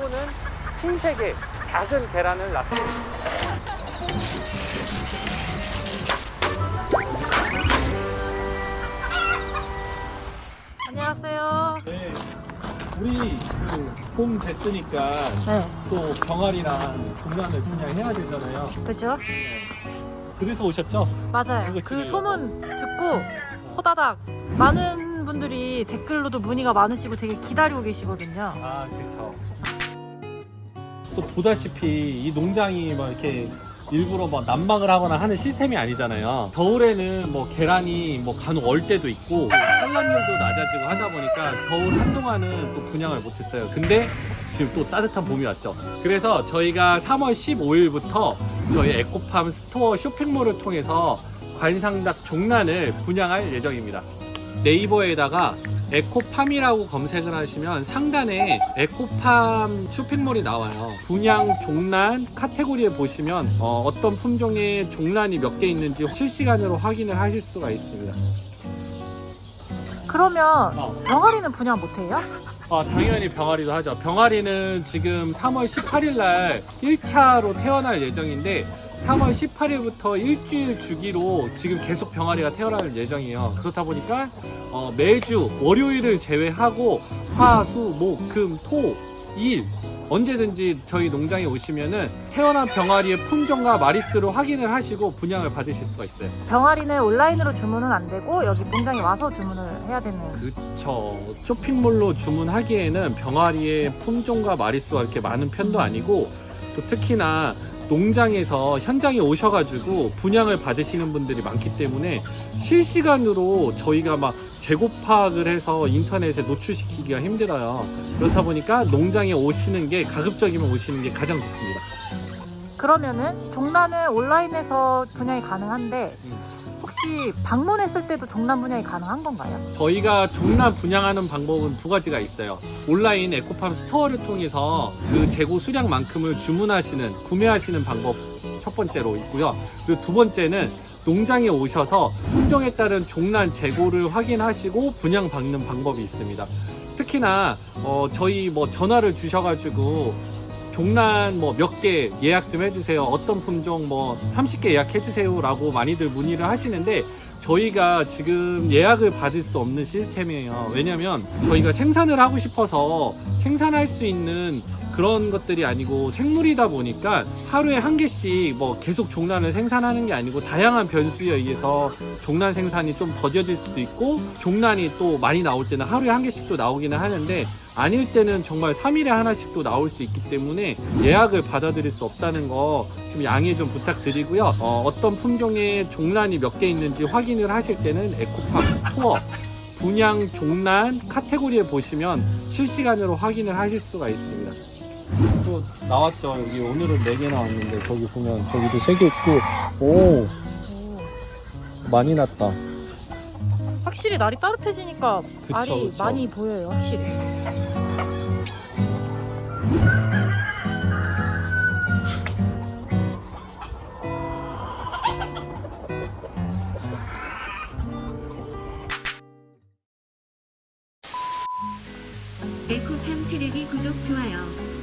또는 흰색의 작은 계란을 낳습니다. 안녕하세요. 네, 우리 그봄 됐으니까 네, 또 병아리랑 종란을 분양해야 되잖아요. 그죠? 그래서 오셨죠? 맞아요. 그거 그 지내려고. 소문 듣고 호다닥 많은 분들이 댓글로도 문의가 많으시고 되게 기다리고 계시거든요. 아, 그렇죠. 또 보다시피 이 농장이 막 이렇게 일부러 뭐 난방을 하거나 하는 시스템이 아니잖아요. 겨울에는 뭐 계란이 뭐 간혹 얼 때도 있고 산란율도 낮아지고 하다 보니까 겨울 한동안은 또 분양을 못했어요. 근데 지금 또 따뜻한 봄이 왔죠. 그래서 저희가 3월 15일부터 저희 에코팜 스토어 쇼핑몰을 통해서 관상닭 종란을 분양할 예정입니다. 네이버에다가 에코팜이라고 검색을 하시면 상단에 에코팜 쇼핑몰이 나와요. 분양 종란 카테고리에 보시면 어, 떤 품종의 종란이 몇 개 있는지 실시간으로 확인을 하실 수가 있습니다. 그러면 어. 병아리는 분양 못해요? 아, 당연히 병아리도 하죠. 병아리는 지금 3월 18일 날 1차로 태어날 예정인데 3월 18일부터 일주일 주기로 지금 계속 병아리가 태어날 예정이에요. 그렇다 보니까 어, 매주 월요일을 제외하고 화, 수, 목, 금, 토, 일 언제든지 저희 농장에 오시면은 태어난 병아리의 품종과 마리수를 확인을 하시고 분양을 받으실 수가 있어요. 병아리는 온라인으로 주문은 안 되고 여기 공장에 와서 주문을 해야 되는. 그쵸. 쇼핑몰로 주문하기에는 병아리의 품종과 마리수가 이렇게 많은 편도 아니고 또 특히나 농장에서 현장에 오셔가지고 분양을 받으시는 분들이 많기 때문에 실시간으로 저희가 막 재고 파악을 해서 인터넷에 노출시키기가 힘들어요. 그렇다 보니까 농장에 오시는 게 가급적이면 오시는 게 가장 좋습니다. 그러면은 종란은 온라인에서 분양이 가능한데 음. 혹시 방문했을 때도 종란 분양이 가능한 건가요? 저희가 종란 분양하는 방법은 두 가지가 있어요. 온라인 에코팜 스토어를 통해서 그 재고 수량만큼을 주문하시는, 구매하시는 방법 첫 번째로 있고요. 그리고 두 번째는 농장에 오셔서 품종에 따른 종란 재고를 확인하시고 분양 받는 방법이 있습니다. 특히나 어, 저희 뭐 전화를 주셔가지고 종란 뭐 몇 개 예약 좀 해주세요. 어떤 품종 뭐 30개 예약해주세요라고 많이들 문의를 하시는데 저희가 지금 예약을 받을 수 없는 시스템이에요. 왜냐면 저희가 생산을 하고 싶어서 생산할 수 있는 그런 것들이 아니고 생물이다 보니까 하루에 한 개씩 뭐 계속 종란을 생산하는 게 아니고 다양한 변수에 의해서 종란 생산이 좀 더뎌질 수도 있고 종란이 또 많이 나올 때는 하루에 한 개씩도 나오기는 하는데 아닐 때는 정말 3일에 하나씩도 나올 수 있기 때문에 예약을 받아들일 수 없다는 거 좀 양해 좀 부탁드리고요. 어, 떤 품종의 종란이 몇 개 있는지 확인을 하실 때는 에코팜 스토어 분양 종란 카테고리에 보시면 실시간으로 확인을 하실 수가 있습니다. 또 나왔죠. 여기 오늘은 4개 나왔는데 저기 보면 저기도 3개 있고 오 많이 났다. 확실히 날이 따뜻해지니까 그쵸, 알이 그쵸. 많이 보여요, 확실히. 에코팜 테레비 구독 좋아요